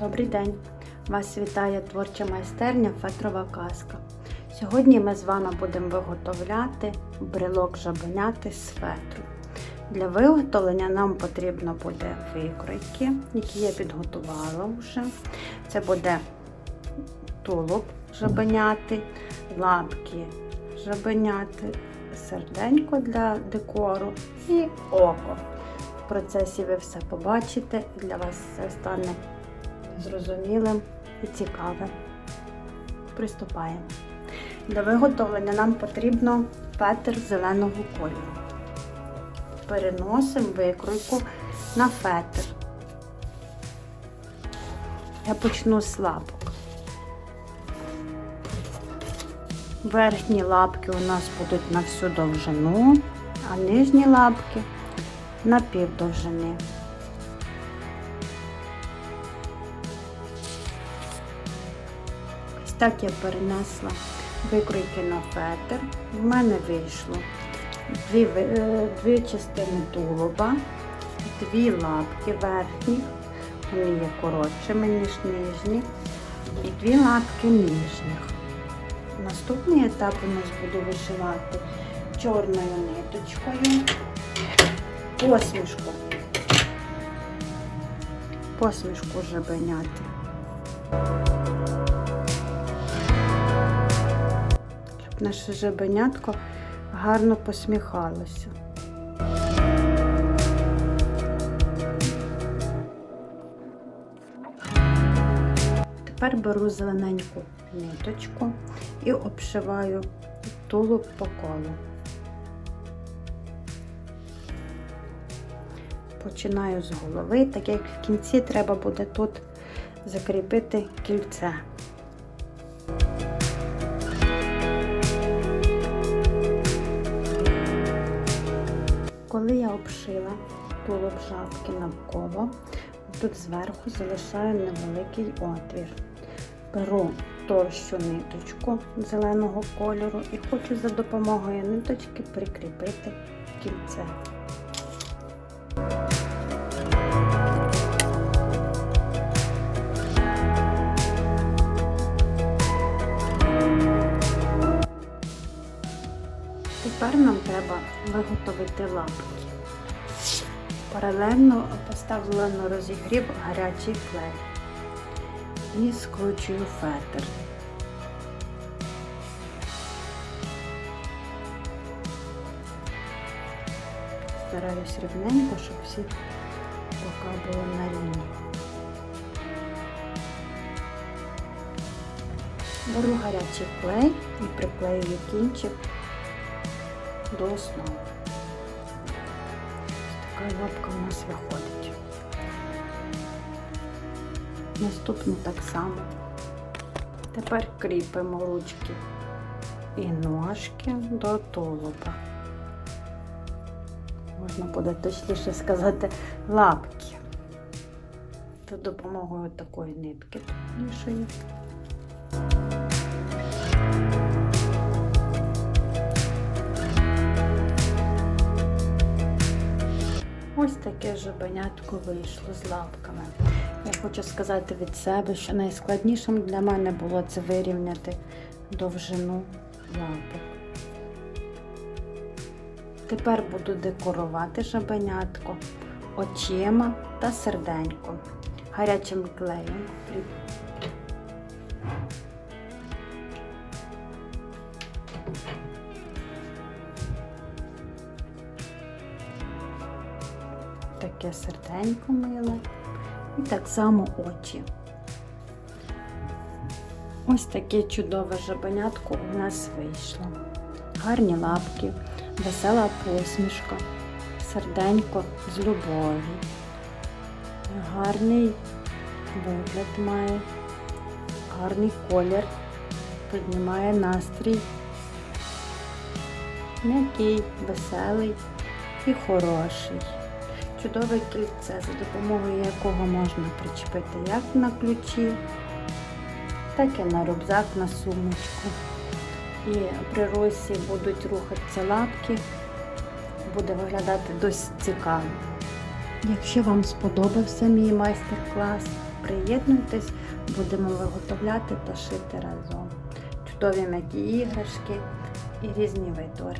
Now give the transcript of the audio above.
Добрий день! Вас вітає творча майстерня Фетрова казка. Сьогодні ми з вами будемо виготовляти брелок жабеняти з фетру. Для виготовлення нам потрібно буде викройки, які я підготувала вже. Це буде тулуб жабеняти, лапки жабеняти, серденько для декору і око. В процесі ви все побачите для вас все стане зрозумілим і цікавим. Приступаємо. Для виготовлення нам потрібно фетр зеленого кольору. Переносимо викройку на фетр. Я почну з лапок. Верхні лапки у нас будуть на всю довжину, а нижні лапки на пів так я перенесла викройки на фетр. В мене вийшло дві, е, дві частини тулуба, дві лапки верхніх, вони є коротшими, ніж нижні, і дві лапки нижніх. Наступний етап у нас буду вишивати чорною ниточкою посмішку. Посмішку жабеняти. Наше жабенятко гарно посміхалося. Тепер беру зелененьку ниточку і обшиваю тулуб по колу. Починаю з голови, так як в кінці треба буде тут закріпити кільце. Коли я обшила тулуб жабки навколо, тут зверху залишаю невеликий отвір. Беру товщу ниточку зеленого кольору і хочу за допомогою ниточки прикріпити кільце. Тепер нам треба виготовити лапки. Паралельно поставила на розігрів гарячий клей і скручую фетр. Стараюсь рівненько, щоб всі бока були на рівні. Беру гарячий клей і приклеюю кінчик до основи. Така лапка у нас виходить. Наступну так само. Тепер кріпимо ручки і ножки до тулуба. Можна буде точніше сказати лапки. За допомогою такої нитки вішаю. Ось таке жабенятко вийшло з лапками. Я хочу сказати від себе, що найскладнішим для мене було це вирівняти довжину лапок. Тепер буду декорувати жабенятко очима та серденьком гарячим клеєм. Таке серденько миле. І так само очі. Ось таке чудове жабенятко у нас вийшло. Гарні лапки, весела посмішка, серденько з любові. Гарний вигляд має, гарний колір, піднімає настрій. М'який, веселий і хороший. Чудове кільце, за допомогою якого можна причепити як на ключі, так і на рюкзак, на сумочку. І при русі будуть рухатися лапки, буде виглядати досить цікаво. Якщо вам сподобався мій майстер-клас, Приєднуйтесь, будемо виготовляти та шити разом. Чудові м'які іграшки і різні видори.